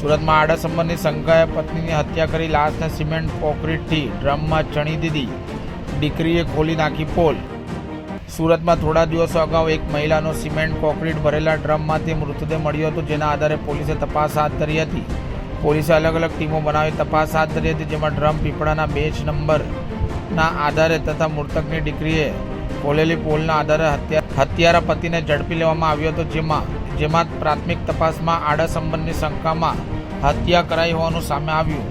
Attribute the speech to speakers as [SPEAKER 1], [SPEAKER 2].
[SPEAKER 1] સુરતમાં આડા સંબંધની શંકાએ પત્નીની હત્યા કરી લાશને સિમેન્ટ કોન્ક્રીટથી ડ્રમમાં ચણી દીધી. દીકરીએ ખોલી નાખી પોલ. સુરતમાં થોડા દિવસો અગાઉ એક મહિલાનો સિમેન્ટ કોન્ક્રીટ ભરેલા ડ્રમમાંથી મૃતદેહ મળ્યો હતો, જેના આધારે પોલીસે તપાસ હાથ ધરી હતી. પોલીસે અલગ અલગ ટીમો બનાવી તપાસ હાથ ધરી હતી, જેમાં ડ્રમ પીપળાના બેચ નંબરના આધારે તથા મૃતકની દીકરીએ ખોલેલી પોલના આધારે હત્યા હત્યારા પતિને ઝડપી લેવામાં આવ્યો હતો, જેમાં જેમાં પ્રાથમિક તપાસમાં આડા સંબંધની શંકામાં હત્યા કરાઈ હોવાનું સામે આવ્યું.